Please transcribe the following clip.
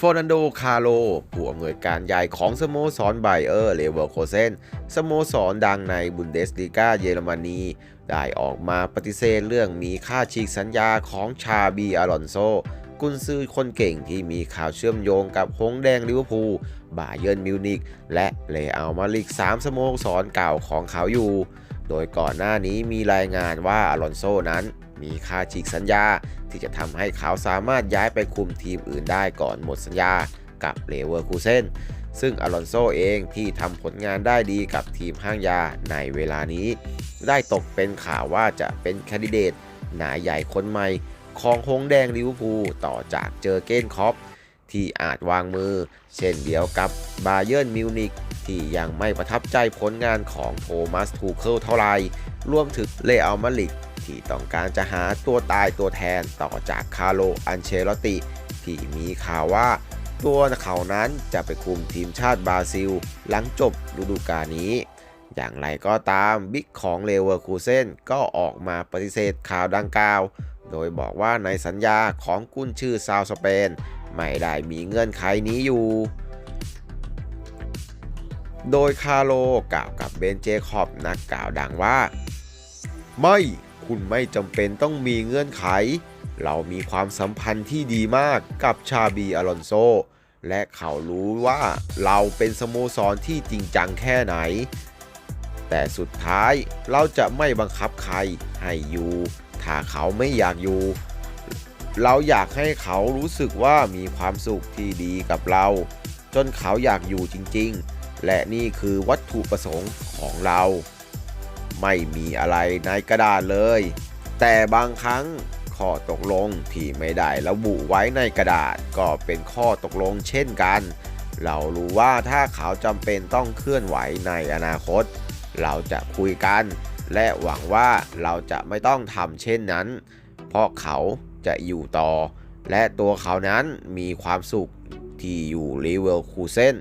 ฟอร์นันโด คาโล ผู้อำนวยการใหญ่ของสโมสรไบเออร์เลเวอร์โคเซนสโมสรดังในบุนเดสลีกาเยอรมนี ได้ออกมาปฏิเสธเรื่องมีค่าฉีกสัญญาของชาบีอารอนโซ กุนซือคนเก่งที่มีข่าวเชื่อมโยงกับหงแดงลิเวอร์พูล บาเยิร์นมิวนิกและเลอัลมาดริก3สโมสรเก่าของเขาอยู่ โดยก่อนหน้านี้มีรายงานว่าอลอนโซนั้น มีค่าฉีกสัญญาที่จะทำให้เขาสามารถย้ายไปคุมทีมอื่นได้ก่อนหมดสัญญากับเลเวอร์คูเซนซึ่งอลอนโซเองที่ทำผลงานได้ดีกับทีมห้างยาในเวลานี้ ได้ตกเป็นข่าวว่าจะเป็นแคนดิเดตหนาใหญ่คนใหม่ของหงแดงลิเวอร์พูลต่อจากเจอเกนคอปที่อาจวางมือ เช่นเดียวกับบาเยิร์นมิวนิกที่ยังไม่ประทับใจผลงานของโทมัสทูเคิลเท่าไหร่รวมถึงเลอัลมาลิก ที่ต้องการจะหาตัวตายตัวแทนต่อจากคาร์โลอันเชลติ ที่มีข่าวว่าตัวเขานั้นจะไปคุมทีมชาติบราซิล หลังจบฤดูกาลนี้ อย่างไรก็ตามบิ๊กของเลเวอร์คูเซนก็ออกมาปฏิเสธข่าวดังกล่าว โดยบอกว่าในสัญญาของกุนชื่อซาวสเปน ไม่ได้มีเงื่อนไขนี้อยู่ โดยคาโลกล่าวกับเบนเจคอบนักกล่าวดังว่า ไม่ คุณไม่จำเป็นต้องมีเงื่อนไข เรามีความสัมพันธ์ที่ดีมากกับชาบีอลอนโซ และเขารู้ว่าเราเป็นสโมสรที่จริงจังแค่ไหน แต่สุดท้ายเราจะไม่บังคับใครให้อยู่ ถ้าเขาไม่อยากอยู่ เราอยากให้เขารู้สึกว่ามีความสุขที่ดีกับเรา จนเขาอยากอยู่จริงๆ และนี่คือวัตถุประสงค์ของเรา ไม่มีอะไรในกระดาษเลย แต่บางครั้งข้อตกลงที่ไม่ได้ระบุไว้ในกระดาษก็เป็นข้อตกลงเช่นกัน เรารู้ว่าถ้าเขาจำเป็นต้องเคลื่อนไหวในอนาคต เราจะคุยกัน และหวังว่าเราจะไม่ต้องทำเช่นนั้น เพราะเขาจะอยู่ต่อ และตัวเขานั้นมีความสุขที่อยู่ลีเวอร์คูเซน